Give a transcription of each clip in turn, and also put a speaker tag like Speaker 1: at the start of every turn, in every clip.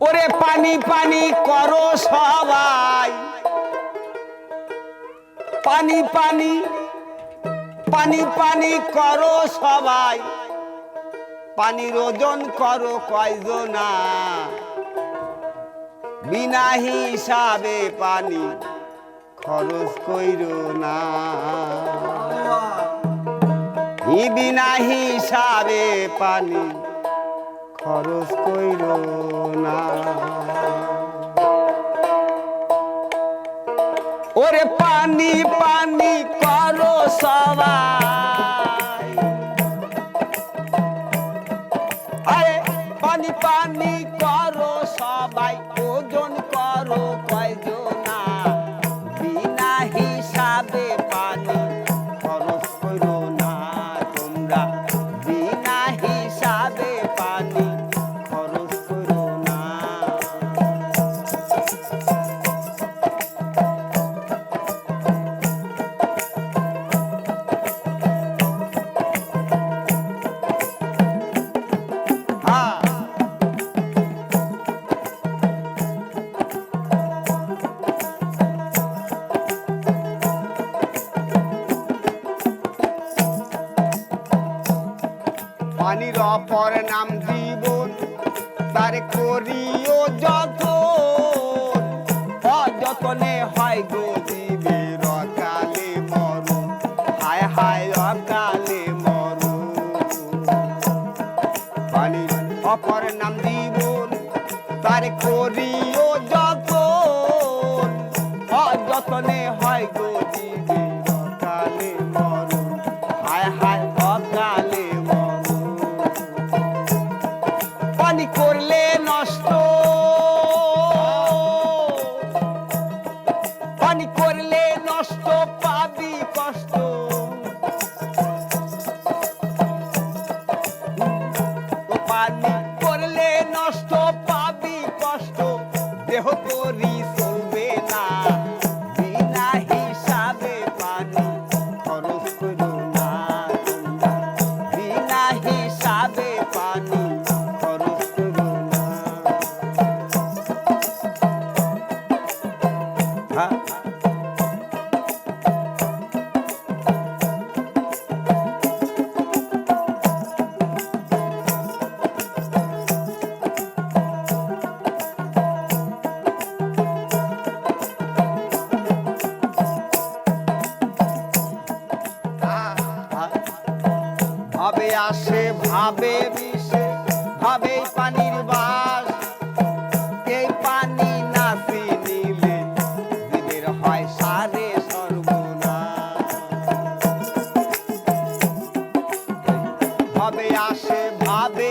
Speaker 1: ওরে পানি পানি করো সবাই। পানি পানি পানি পানি করো সবাই। পানির ওজন করো কয়জনা। বিনা হিসাবে পানি খরচ কইর না। বিনা হিসাবে পানি খরচ কইর না। ওরে পানি পানি করো সবাই। আরে পানির অপর নাম জীবন। তার করিও যত অযতনে হয় গো জীবের করলে নষ্ট আসে, ভাবে বিষে ভাবে পানির বাস। এই পানি না নিলে দিনের হয় সারে সর্বনা ভাবে আসে, ভাবে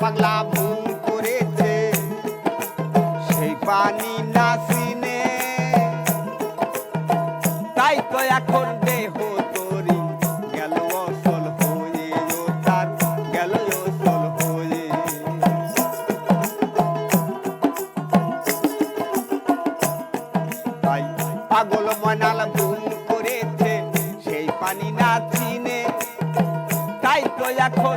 Speaker 1: পাগলা ভুল করেছে। সেই পানি তাই তো এখন পাগল ময়নাল ভুল করেছে, সেই পানি না চিনে তাই তো এখন